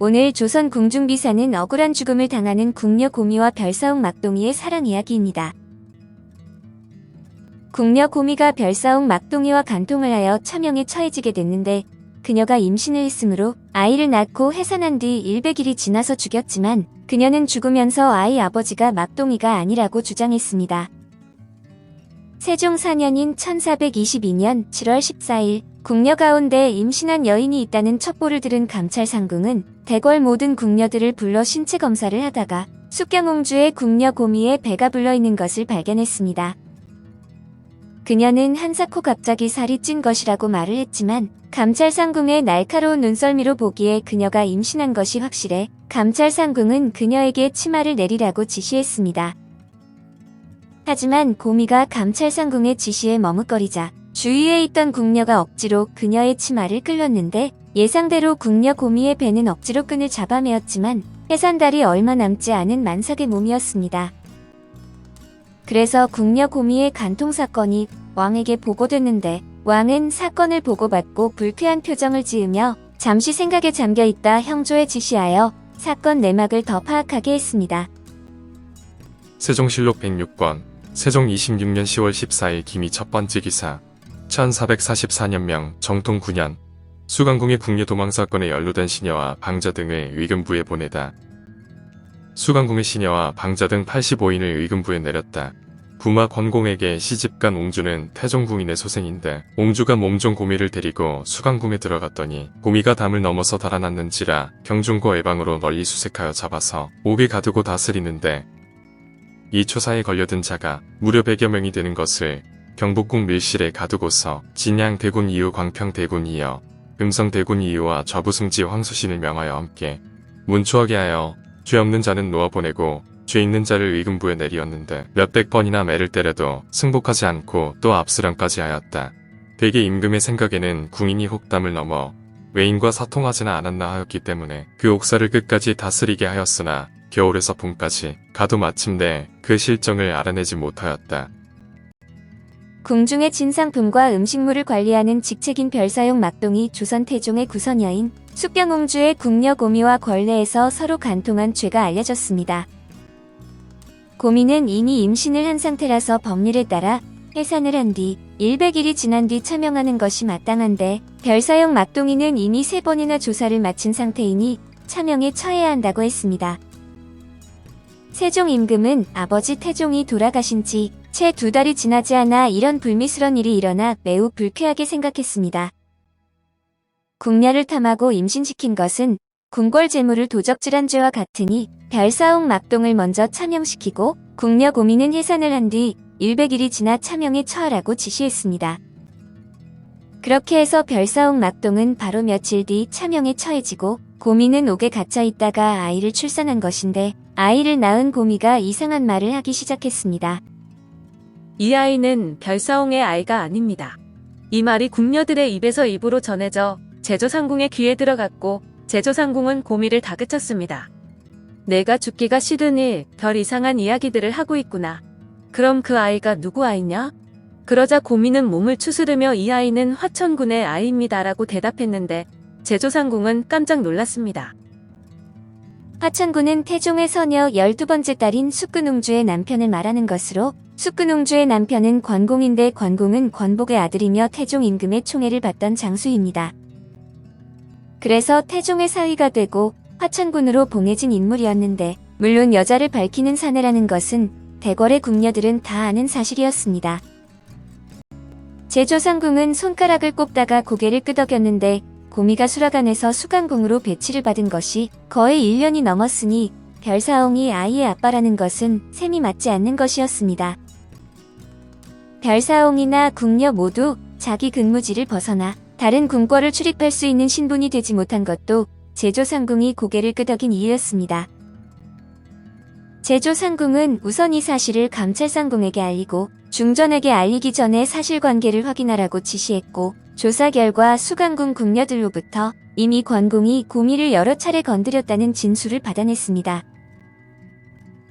오늘 조선 궁중비사는 억울한 죽음을 당하는 궁녀 고미와 별사옥 막동이의 사랑 이야기입니다. 궁녀 고미가 별사옥 막동이와 간통을 하여 차명에 처해지게 됐는데 그녀가 임신을 했으므로 아이를 낳고 해산한 뒤 100일이 지나서 죽였지만 그녀는 죽으면서 아이 아버지가 막동이가 아니라고 주장했습니다. 세종 4년인 1422년 7월 14일 궁녀 가운데 임신한 여인이 있다는 첩보를 들은 감찰 상궁은 대궐 모든 궁녀들을 불러 신체 검사를 하다가 숙경옹주의 궁녀 고미에 배가 불러 있는 것을 발견했습니다. 그녀는 한사코 갑자기 살이 찐 것이라고 말을 했지만 감찰 상궁의 날카로운 눈썰미로 보기에 그녀가 임신한 것이 확실해 감찰 상궁은 그녀에게 치마를 내리라고 지시했습니다. 하지만 고미가 감찰 상궁의 지시에 머뭇거리자 주위에 있던 궁녀가 억지로 그녀의 치마를 끌렸는데 예상대로 궁녀 고미의 배는 억지로 끈을 잡아매었지만 해산달이 얼마 남지 않은 만삭의 몸이었습니다. 그래서 궁녀 고미의 간통 사건이 왕에게 보고됐는데 왕은 사건을 보고받고 불쾌한 표정을 지으며 잠시 생각에 잠겨 있다 형조에 지시하여 사건 내막을 더 파악하게 했습니다. 세종실록 106권 세종 26년 10월 14일 김이 첫 번째 기사 1444년명 정통 9년 수강궁의 궁녀 도망 사건에 연루된 시녀와 방자 등을 의금부에 보내다. 수강궁의 시녀와 방자 등 85인을 의금부에 내렸다. 부마 권공에게 시집간 옹주는 태종궁인의 소생인데 옹주가 몸종 고미를 데리고 수강궁에 들어갔더니 고미가 담을 넘어서 달아났는지라 경중고 애방으로 널리 수색하여 잡아서 옥에 가두고 다스리는데 이 초사에 걸려든 자가 무려 100여 명이 되는 것을 경복궁 밀실에 가두고서 진양 대군 이후 광평 대군 이어 금성 대군 이후와 좌부승지 황수신을 명하여 함께 문초하게 하여 죄 없는 자는 놓아보내고 죄 있는 자를 의금부에 내리었는데 몇백 번이나 매를 때려도 승복하지 않고 또 압수령까지 하였다. 대개 임금의 생각에는 궁인이 혹담을 넘어 외인과 사통하지는 않았나 하였기 때문에 그 옥사를 끝까지 다스리게 하였으나 겨울에서 봄까지 가도 마침내 그 실정을 알아내지 못하였다. 궁중의 진상품과 음식물을 관리하는 직책인 별사용 막동이 조선 태종의 구선여인 숙경옹주의 궁녀 고미와 권례에서 서로 간통한 죄가 알려졌습니다. 고미는 이미 임신을 한 상태라서 법률에 따라 해산을 한 뒤 100일이 지난 뒤 차명하는 것이 마땅한데 별사용 막동이는 이미 세 번이나 조사를 마친 상태이니 차명에 처해야 한다고 했습니다. 세종 임금은 아버지 태종이 돌아가신 지 채 두 달이 지나지 않아 이런 불미스런 일이 일어나 매우 불쾌하게 생각했습니다. 궁녀를 탐하고 임신시킨 것은 궁궐 재물을 도적질한 죄와 같으니 별사옥 막동을 먼저 차명시키고 궁녀 고민은 해산을 한 뒤 100일이 지나 차명에 처하라고 지시했습니다. 그렇게 해서 별사옥 막동은 바로 며칠 뒤 차명에 처해지고 고미는 옥에 갇혀 있다가 아이를 출산한 것인데 아이를 낳은 고미가 이상한 말을 하기 시작했습니다. 이 아이는 별사옹의 아이가 아닙니다. 이 말이 궁녀들의 입에서 입으로 전해져 제조상궁의 귀에 들어갔고 제조상궁은 고미를 다그쳤습니다. 내가 죽기가 싫으니 별 이상한 이야기들을 하고 있구나. 그럼 그 아이가 누구 아이냐? 그러자 고미는 몸을 추스르며 이 아이는 화천군의 아이입니다라고 대답했는데 제조상궁은 깜짝 놀랐습니다. 화천군은 태종의 서녀 12번째 딸인 숙근웅주의 남편을 말하는 것으로 숙근웅주의 남편은 권공인데 권공은 권복의 아들이며 태종 임금의 총애를 받던 장수입니다. 그래서 태종의 사위가 되고 화천군으로 봉해진 인물이었는데 물론 여자를 밝히는 사내라는 것은 대궐의 궁녀들은 다 아는 사실이었습니다. 제조상궁은 손가락을 꼽다가 고개를 끄덕였는데 고미가 수라간에서 수강궁으로 배치를 받은 것이 거의 1년이 넘었으니 별사옹이 아이의 아빠라는 것은 셈이 맞지 않는 것이었습니다. 별사옹이나 궁녀 모두 자기 근무지를 벗어나 다른 궁궐을 출입할 수 있는 신분이 되지 못한 것도 제조상궁이 고개를 끄덕인 이유였습니다. 제조상궁은 우선 이 사실을 감찰상궁에게 알리고 중전에게 알리기 전에 사실관계를 확인하라고 지시했고 조사 결과 수강궁 궁녀들로부터 이미 관공이 고미를 여러 차례 건드렸다는 진술을 받아냈습니다.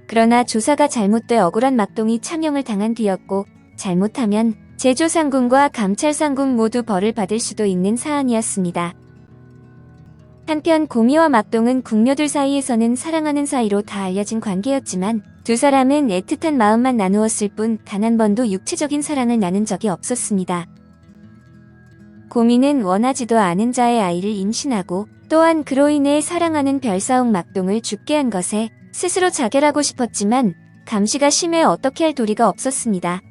그러나 조사가 잘못돼 억울한 막동이 차명을 당한 뒤였고 잘못하면 제조상궁과 감찰상궁 모두 벌을 받을 수도 있는 사안이었습니다. 한편 고미와 막동은 궁녀들 사이에서는 사랑하는 사이로 다 알려진 관계였지만 두 사람은 애틋한 마음만 나누었을 뿐 단 한 번도 육체적인 사랑을 나눈 적이 없었습니다. 고미는 원하지도 않은 자의 아이를 임신하고 또한 그로 인해 사랑하는 별사옥 막동을 죽게 한 것에 스스로 자결하고 싶었지만 감시가 심해 어떻게 할 도리가 없었습니다.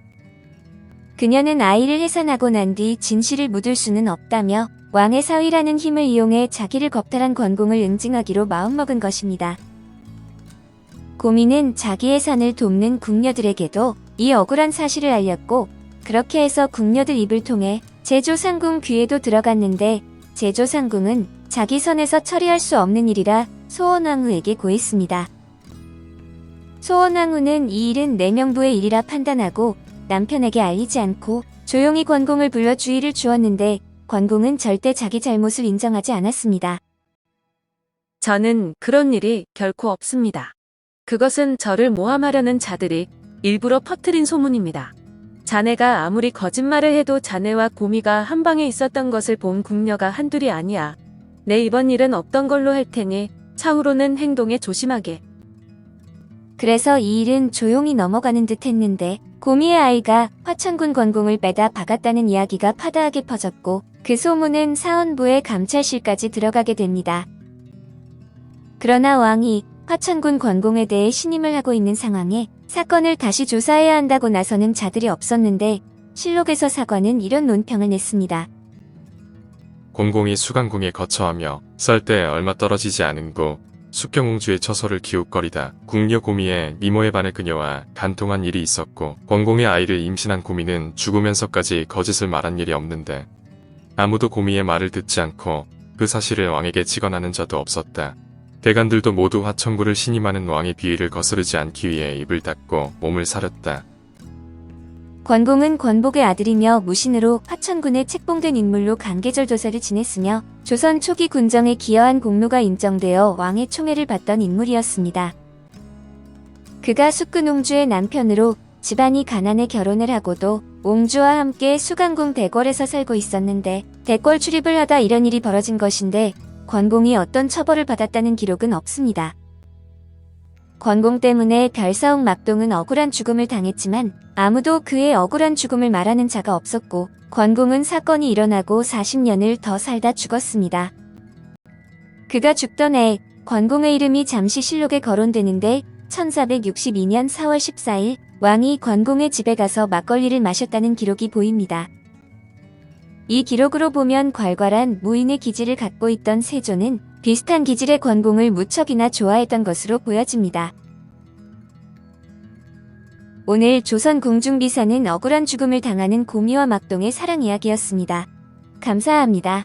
그녀는 아이를 해산하고 난 뒤 진실을 묻을 수는 없다며 왕의 사위라는 힘을 이용해 자기를 겁탈한 권공을 응징하기로 마음먹은 것입니다. 고민은 자기의 산을 돕는 궁녀들에게도 이 억울한 사실을 알렸고 그렇게 해서 궁녀들 입을 통해 제조상궁 귀에도 들어갔는데 제조상궁은 자기 선에서 처리할 수 없는 일이라 소원왕후에게 고했습니다. 소원왕후는 이 일은 내명부의 일이라 판단하고 남편에게 알리지 않고 조용히 권공을 불러 주의를 주었는데 권공은 절대 자기 잘못을 인정하지 않았습니다. 저는 그런 일이 결코 없습니다. 그것은 저를 모함하려는 자들이 일부러 퍼뜨린 소문입니다. 자네가 아무리 거짓말을 해도 자네와 고미가 한 방에 있었던 것을 본 궁녀가 한둘이 아니야. 내 이번 일은 없던 걸로 할 테니 차후로는 행동에 조심하게. 그래서 이 일은 조용히 넘어가는 듯 했는데 고미의 아이가 화천군 권공을 빼다 박았다는 이야기가 파다하게 퍼졌고 그 소문은 사원부의 감찰실까지 들어가게 됩니다. 그러나 왕이 화천군 권공에 대해 신임을 하고 있는 상황에 사건을 다시 조사해야 한다고 나서는 자들이 없었는데 실록에서 사관은 이런 논평을 냈습니다. 공공이 수강궁에 거처하며 썰때 얼마 떨어지지 않은 곳 숙경공주의 처소를 기웃거리다 궁녀 고미의 미모에 반해 그녀와 간통한 일이 있었고 권공의 아이를 임신한 고미는 죽으면서까지 거짓을 말한 일이 없는데 아무도 고미의 말을 듣지 않고 그 사실을 왕에게 직언하는 자도 없었다. 대간들도 모두 화천구를 신임하는 왕의 비위를 거스르지 않기 위해 입을 닫고 몸을 사렸다. 권공은 권복의 아들이며 무신으로 화천군에 책봉된 인물로 간계절 조사를 지냈으며 조선 초기 군정에 기여한 공로가 인정되어 왕의 총애를 받던 인물이었습니다. 그가 숙근옹주의 남편으로 집안이 가난해 결혼을 하고도 옹주와 함께 수강궁 대궐에서 살고 있었는데 대궐 출입을 하다 이런 일이 벌어진 것인데 권공이 어떤 처벌을 받았다는 기록은 없습니다. 권공 때문에 별사옥 막동은 억울한 죽음을 당했지만 아무도 그의 억울한 죽음을 말하는 자가 없었고 권공은 사건이 일어나고 40년을 더 살다 죽었습니다. 그가 죽던 해 권공의 이름이 잠시 실록에 거론되는데 1462년 4월 14일 왕이 권공의 집에 가서 막걸리를 마셨다는 기록이 보입니다. 이 기록으로 보면 괄괄한 무인의 기질을 갖고 있던 세조는 비슷한 기질의 권공을 무척이나 좋아했던 것으로 보여집니다. 오늘 조선 궁중비사는 억울한 죽음을 당하는 고미와 막동의 사랑 이야기였습니다. 감사합니다.